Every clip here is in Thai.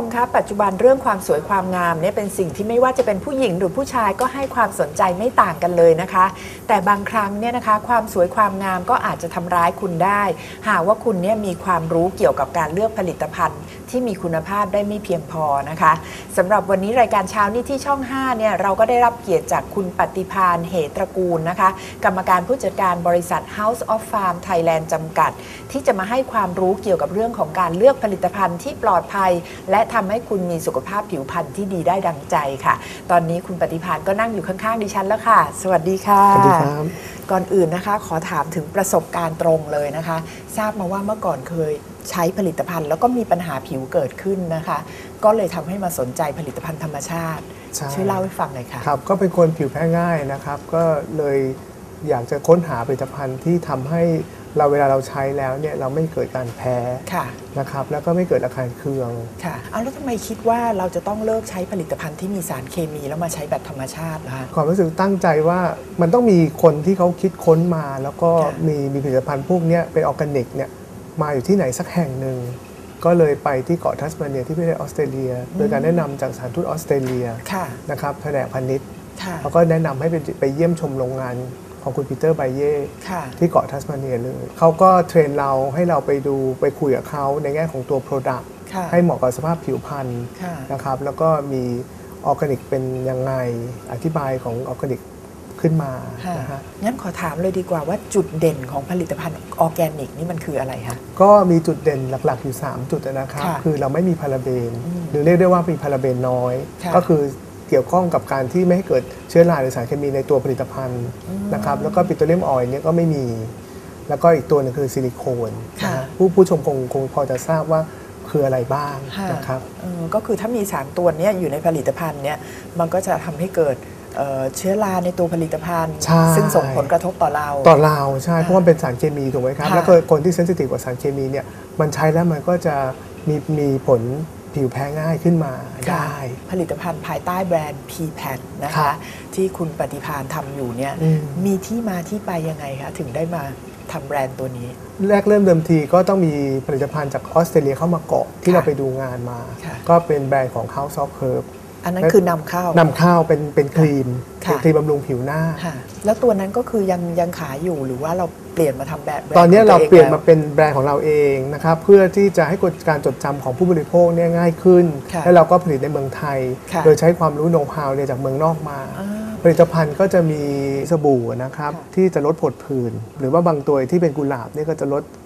มคะปัจจุบันเรื่องความสวยความงามเนี่ยเป็นสิ่งที่ไม่ว่าจะเป็นผู้หญิงหรือผู้ชายก็ให้ความสนใจไม่ต่างกันเลยนะคะ แต่บางครั้งเนี่ยนะคะ ความสวยความงามก็อาจจะทำร้ายคุณได้ หากว่าคุณเนี่ยมีความรู้เกี่ยวกับการเลือกผลิตภัณฑ์ ที่มีคุณภาพได้ไม่เพียงพอนะคะสำหรับวันนี้รายการเช้านี้ที่ช่อง 5 เนี่ยเราก็ได้รับเกียรติจากคุณปฏิพานเหตระกูลนะคะ กรรมการผู้จัดการบริษัท House of Farm Thailand จำกัด ที่จะมาให้ความรู้เกี่ยวกับเรื่องของการเลือกผลิตภัณฑ์ที่ปลอดภัย และทำให้คุณมีสุขภาพผิวพรรณที่ดีได้ดังใจค่ะ ตอนนี้คุณปฏิพานก็นั่งอยู่ข้างๆดิฉันแล้วค่ะ สวัสดีค่ะ สวัสดีครับ ก่อนอื่นนะคะ ขอถามถึงประสบการณ์ตรงเลยนะคะ ทราบมาว่าเมื่อก่อนเคย ใช้ผลิตภัณฑ์ แล้วก็มีปัญหาผิวเกิดขึ้นนะคะ ก็เลยทำให้มาสนใจผลิตภัณฑ์ธรรมชาติใช่ช่วยเล่าให้ฟังหน่อยค่ะครับก็เป็นคนผิวแพ้ง่ายนะครับ ก็เลยอยากจะค้นหาผลิตภัณฑ์ที่ทำให้เราเวลาเราใช้แล้วเนี่ยเราไม่เกิดการแพ้ค่ะนะครับแล้วก็ไม่เกิดอาการเคืองค่ะเอาแล้วทำไมคิดว่าเราจะต้องเลิกใช้ผลิตภัณฑ์ที่มีสารเคมีแล้วมาใช้แบบธรรมชาติล่ะคะความรู้สึกตั้งใจว่ามันต้องมีคนที่เขาคิดค้นมา แล้วก็ค่ะมีมีผลิตภัณฑ์พวกเนี้ยเป็นออร์แกนิกเนี่ย มาอยู่ที่ไหนสักแห่งหนึ่ง ก็เลยไปที่เกาะทัสมาเนียที่ประเทศออสเตรเลีย โดยการแนะนำจากสถานทูตออสเตรเลียค่ะนะครับแผนกพาณิชย์ค่ะแล้วก็แนะนำให้ไปไปเยี่ยมชมโรงงานของคุณปีเตอร์ไบเย่ค่ะที่เกาะทัสมาเนียเลยเขาก็เทรนเราให้เราไปดูไปคุยกับเขาในแง่ของตัว Product ค่ะให้เหมาะกับสภาพผิวพรรณค่ะนะครับแล้วก็มีออร์แกนิกเป็นยังไงอธิบายของออร์แกนิก ขึ้นมาค่ะนะฮะงั้นขอถามเลยดีกว่าว่าจุดเด่นของผลิตภัณฑ์ออร์แกนิกนี่มันคืออะไรคะก็มีจุดเด่นหลักๆอยู่ 3 จุดนะครับค่ะคือเราไม่มีพาราเบน หรือเรียกได้ว่ามีพาราเบนน้อยค่ะก็คือเกี่ยวข้องกับการที่ไม่ให้เกิดเชื้อราหรือสารเคมีในตัวผลิตภัณฑ์นะครับแล้วก็ปิโตรเลียมออยล์เนี่ยก็ไม่มี แล้วก็อีกตัวหนึงคือซิลิโคนนะฮะผู้ผู้ชมคงคงพอจะทราบว่าคืออะไรบ้างค่ะนะครับเออก็คือถ้ามีสารตัวเนี้ยอยู่ในผลิตภัณฑ์เนี่ยมันก็จะทำให้เกิด เอ่อเชื้อราในตัวผลิตภัณฑ์ ใช่ ซึ่งส่งผลกระทบต่อเรา ต่อเราใช่เพราะว่ามันเป็นสารเคมีถูกไหมครับ ค่ะ แล้วก็คนที่เซนซิทีฟกับสารเคมีเนี่ยมันใช้แล้วมันก็จะมีมีผลผิวแพ้ง่ายขึ้นมาค่ะได้ ผลิตภัณฑ์ภายใต้แบรนด์ p p a n นะครัคะ บที่คุณปฏิพานทำอยู่เนี่ย อืม มีที่มาที่ไปยังไงคะ ถึงได้มาทำแบรนด์ตัวนี้ แรกเริ่มเดิมทีก็ต้องมีผลิตภัณฑ์จากออสเตรเลียเข้ามาเกาะที่ค่ะเราไปดูงานมา ค่ะก็เป็นแบรนด์ของ House of Herb อันนั้นคือนำเข้า นำเข้าเป็นเป็นครีมค่ะ เป็นครีมบำรุงผิวหน้า ค่ะ แล้วตัวนั้นก็คือยังยังขายอยู่หรือว่าเราเปลี่ยนมาทำแบบแบรนด์ตอนนี้ของเราวงเปลี่ยนแวมาเป็นแบรนด์ของเราเองนะครับเพื่อที่จะให้การจดจำของผู้บริโภคเนี่ยง่ายขึ้น ค่ะและเราก็ผลิตในเมืองไทย ค่ะโดยใช้ความรู้โน้ตฮาวเนี่ยจากเมืองนอกมาอ่า ผลิตภัณฑ์ก็จะมีสบู่นะครับ ค่ะที่จะลดผดผื่นหรือว่าบางตัวที่เป็นกุหลาบเนี่ยก็จะลดเอ่อ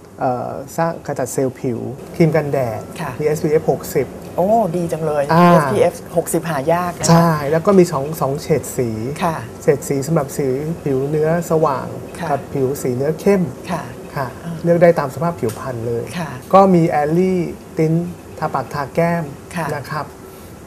สร้างกระจัดเซลล์ผิวครีมกันแดดค่ะมี SPF 60 โอ้ ดีจังเลยอ่า SPF 60 หายากนะคะใช่ แล้วก็มี2องสองเฉดสีค่ะเฉดสีสำหรับสีผิวเนื้อสว่างค่ะกับผิวสีเนื้อเข้มค่ะค่ะเลือกได้ตามสภาพผิวพรรณเลยค่ะก็มีแอลลี่ตินทาปากทาแก้มค่ะนะครับ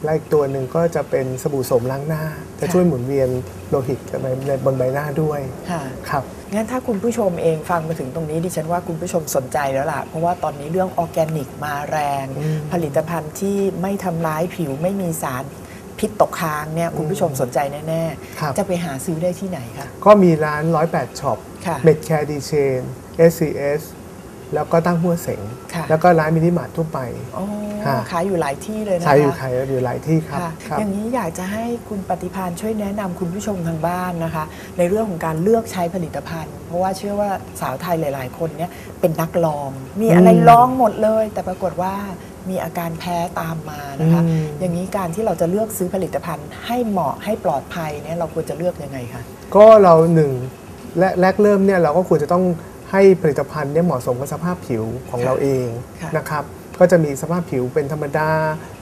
และอีกตัวหนึ่งก็จะเป็นสบู่โสมล้างหน้า จะค่ะช่วยหมุนเวียนโลหิตในบนใบหน้าด้วยค่ะครับงั้นถ้าคุณผู้ชมเองฟังมาถึงตรงนี้ดิฉันว่าคุณผู้ชมสนใจแล้วล่ะ เพราะว่าตอนนี้เรื่องออร์แกนิกมาแรงอืมผลิตภัณฑ์ที่ไม่ทำร้ายผิวไม่มีสารพิษตกค้างเนี่ยคุณผู้ชมสนใจแน่ครับๆจะไปหาซื้อได้ที่ไหนคะก็มีร้าน 108ช็อปค่ะเมดแคร์ดีเชน SCS แล้วก็ตั้งหัวเสงค่ะแล้วก็ร้านมินิมาร์ททั่วไปอ๋อค่ะขายอยู่หลายที่เลยนะคะขายอยู่ขายอยู่หลายที่ครับค่ะครับอย่างนี้อยากจะให้คุณปฏิพานช่วยแนะนำคุณผู้ชมทางบ้านนะคะ ในเรื่องของการเลือกใช้ผลิตภัณฑ์ เพราะว่าเชื่อว่าสาวไทยหลาย ๆ คนเนี่ยเป็นนักลอง มีอะไรอืมลองหมดเลย แต่ปรากฏว่ามีอาการแพ้ตามมานะคะอืมอย่างนี้การที่เราจะเลือกซื้อผลิตภัณฑ์ ให้เหมาะให้ปลอดภัยเนี่ยเราควรจะเลือกยังไงคะก็เราหนึ่งและแรกเริ่มเนี่ยเราก็ควรจะต้อง ให้ผลิตภัณฑ์เนี่ยเหมาะสมกับสภาพผิวของค่ะเราเองค่ะนะครับก็จะมีสภาพผิวเป็นธรรมดา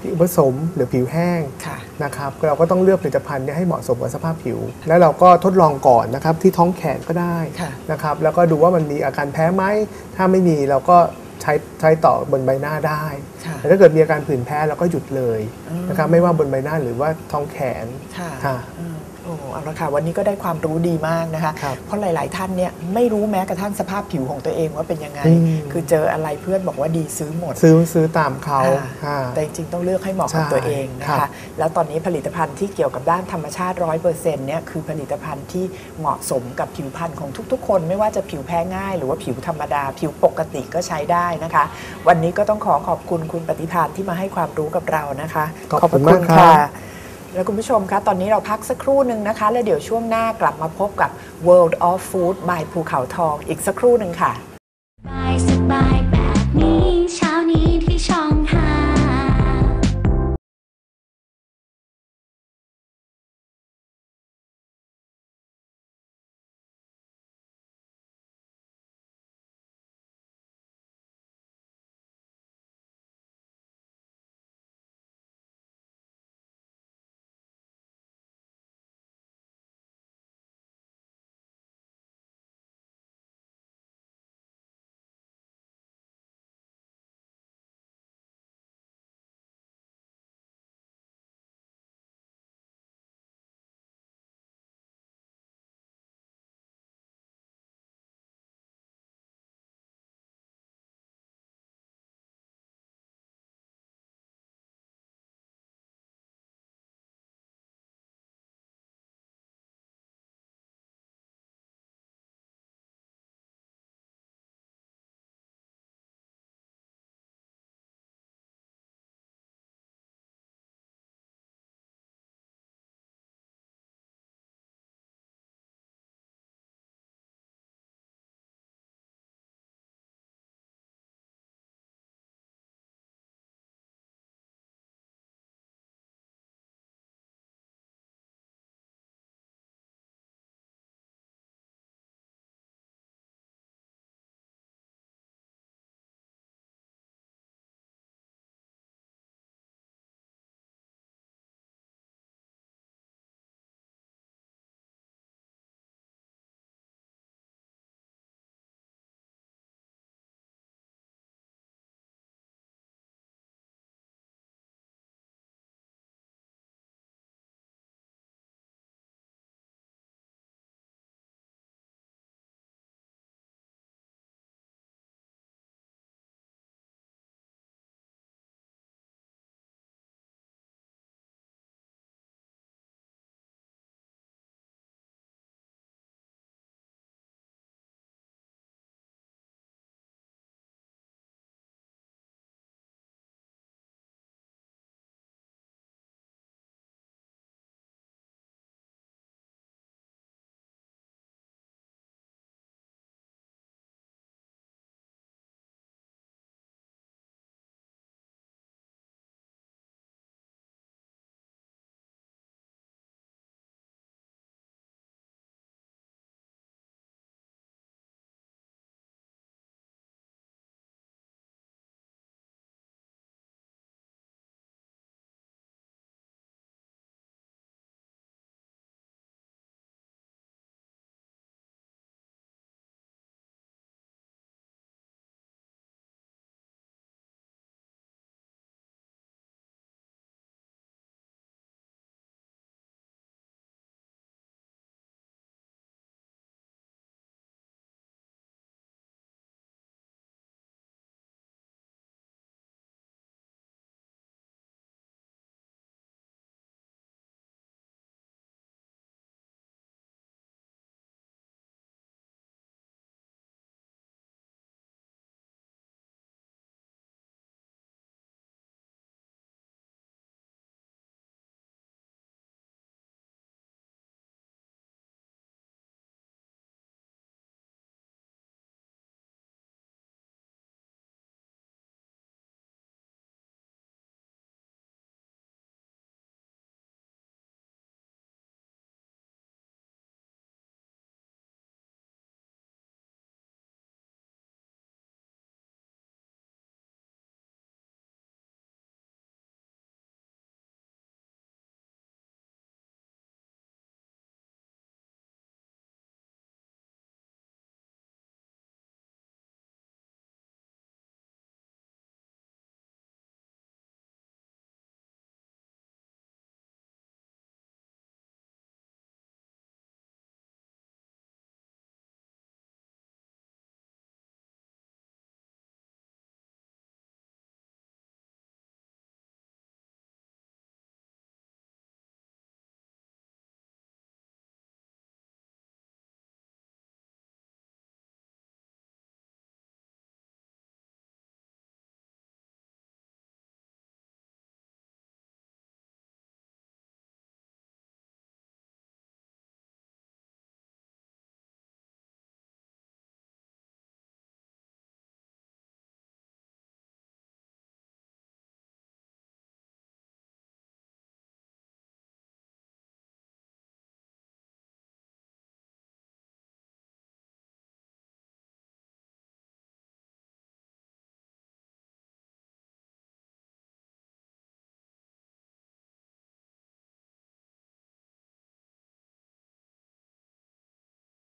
ผิวผสมหรือผิวแห้งค่ะนะครับเราก็ต้องเลือกผลิตภัณฑ์เนี่ยให้เหมาะสมกับสภาพผิว แล้วเราก็ทดลองก่อนนะครับที่ท้องแขนก็ได้ค่ะนะครับแล้วก็ดูว่ามันมีอาการแพ้ไหมถ้าไม่มีเราก็ใช้ใช้ต่อบนใบหน้าได้ค่ะแต่ถ้าเกิดมีอาการผื่นแพ้เราก็หยุดเลยอืมนะครับไม่ว่าบนใบหน้าหรือว่าท้องแขนค่ะค่ะอืมโอ้โอ้ เอาละค่ะวันนี้ก็ได้ความรู้ดีมากนะคะครับเพราะหลาย ๆ ท่านเนี่ยไม่รู้แม้กระทั่งสภาพผิวของตัวเองว่าเป็นยังไงอืมคือเจออะไรเพื่อนบอกว่าดีซื้อหมด ซื้อซื้อตามเขาอ่าอ่าแต่จริงๆต้องเลือกให้เหมาะกับใช่ตัวเองนะครัคะบแล้วตอนนี้ผลิตภัณฑ์ที่เกี่ยวกับด้านธรรมชาติ100%เนี่ยคือผลิตภัณฑ์ที่เหมาะสมกับผิวพรรณของทุก ๆ คน ไม่ว่าจะผิวแพ้ง่าย หรือว่าผิวธรรมดา ผิวปกติก็ใช้ได้นะคะ วันนี้ก็ต้องขอขอบคุณคุณปฏิภาณที่มาให้ความรู้กับเรานะคะ ขอบคุณพระมากครับ แล้วคุณผู้ชมคะ ตอนนี้เราพักสักครู่หนึ่งนะคะ แล้วเดี๋ยวช่วงหน้ากลับมาพบกับ World of Food by ภูเขาทองอีกสักครู่หนึ่งค่ะสบายสบายแบบนี้ใช้